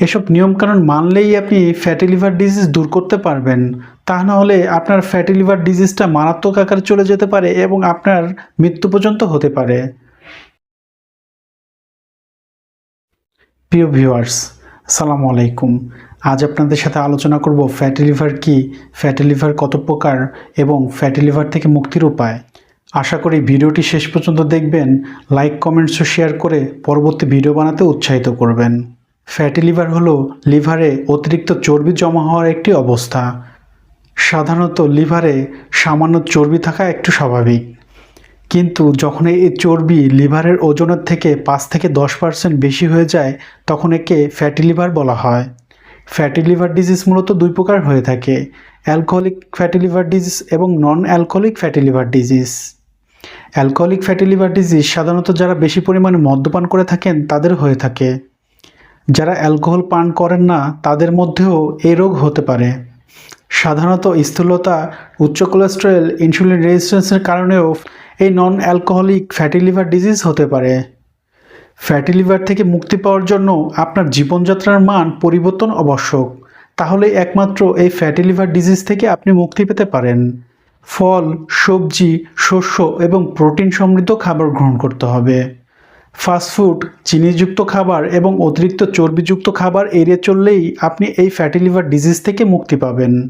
এসব নিয়মকানুন মানলেই আপনি ফ্যাটি লিভার ডিজিজ দূর করতে পারবেন। তা না হলে আপনার ফ্যাটি লিভার ডিজিজটা মারাত্মক আকারে চলে যেতে পারে এবং আপনার মৃত্যু পর্যন্ত হতে পারে। প্রিয় ভিউয়ার্স সালামু আলাইকুম। আজ আপনাদের সাথে আলোচনা করব ফ্যাটি লিভার কি ফ্যাটি লিভার কত প্রকার এবং ফ্যাটি লিভার থেকে মুক্তির উপায়। আশা করি ভিডিওটি শেষ পর্যন্ত দেখবেন লাইক কমেন্টস ও শেয়ার করে পরবর্তী ভিডিও বানাতে উৎসাহিত করবেন। ফ্যাটি লিভার হলো লিভারে অতিরিক্ত চর্বি জমা হওয়ার একটি অবস্থা। সাধারণত লিভারে সামান্য চর্বি থাকা একটু স্বাভাবিক। কিন্তু যখন এই চর্বি লিভারের ওজনের থেকে পাঁচ থেকে দশ পার্সেন্ট বেশি হয়ে যায়, তখন একে ফ্যাটি লিভার বলা হয়। ফ্যাটি লিভার ডিজিজ মূলত দুই প্রকার হয়ে থাকে, অ্যালকোহলিক ফ্যাটি লিভার ডিজিজ এবং non alcoholic fatty liver disease. Alcoholic fatty liver disease সাধারণত যারা বেশি পরিমাণে মদ্যপান করে থাকেন, তাদের হয়ে থাকে। যারা অ্যালকোহল পান করেন না, তাদের মধ্যেও এই রোগ হতে পারে। সাধারণত স্থূলতা, উচ্চ কোলেস্টেরল, ইনসুলিন রেজিস্ট্যান্সের কারণেও এই non alcoholic fatty liver disease হতে পারে। ফ্যাটি লিভার থেকে মুক্তি পাওয়ার জন্য আপনার জীবনযাত্রার মান পরিবর্তন আবশ্যক। তাহলে একমাত্র এই ফ্যাটি লিভার ডিজিজ থেকে আপনি মুক্তি পেতে পারেন। ফল, সবজি, শস্য এবং প্রোটিন সমৃদ্ধ খাবার গ্রহণ করতে হবে। ফাস্টফুড চিনিযুক্ত খাবার এবং অতিরিক্ত চর্বিযুক্ত খাবার এড়িয়ে চললেই আপনি এই ফ্যাটি লিভার ডিজিজ থেকে মুক্তি পাবেন।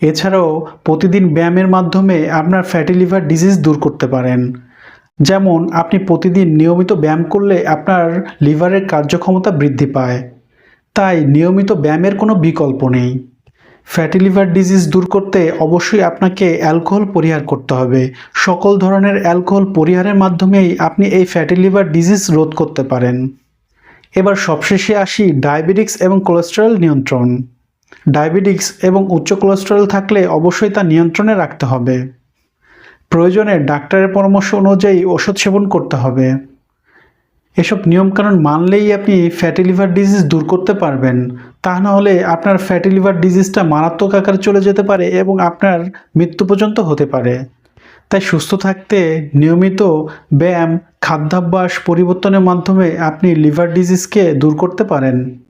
এছাড়াও প্রতিদিন ব্যায়ামের মাধ্যমে আপনার ফ্যাটি লিভার ডিজিজ দূর করতে পারেন। যেমন, আপনি প্রতিদিন নিয়মিত ব্যায়াম করলে আপনার লিভারের কার্যক্ষমতা বৃদ্ধি পায়। তাই নিয়মিত ব্যায়ামের কোনো বিকল্প নেই। ফ্যাটি লিভার ডিজিজ দূর করতে অবশ্যই আপনাকে অ্যালকোহল পরিহার করতে হবে। সকল ধরনের অ্যালকোহল পরিহারের মাধ্যমেই আপনি এই ফ্যাটি লিভার ডিজিজ রোধ করতে পারেন। এবার সবশেষে আসি ডায়াবেটিক্স এবং কোলেস্টেরল নিয়ন্ত্রণ। ডায়াবেটিক্স এবং উচ্চ কোলেস্টেরল থাকলে অবশ্যই তা নিয়ন্ত্রণে রাখতে হবে। প্রয়োজনে ডাক্তারের পরামর্শ অনুযায়ী ওষুধ সেবন করতে হবে। এসব নিয়মকানুন মানলেই আপনি ফ্যাটি লিভার ডিজিজ দূর করতে পারবেন। তা না হলে আপনার ফ্যাটি লিভার ডিজিজটা মারাত্মক আকারে চলে যেতে পারে এবং আপনার মৃত্যু পর্যন্ত হতে পারে। তাই সুস্থ থাকতে নিয়মিত ব্যায়াম, খাদ্যাভ্যাস পরিবর্তনের মাধ্যমে আপনি লিভার ডিজিজকে দূর করতে পারেন।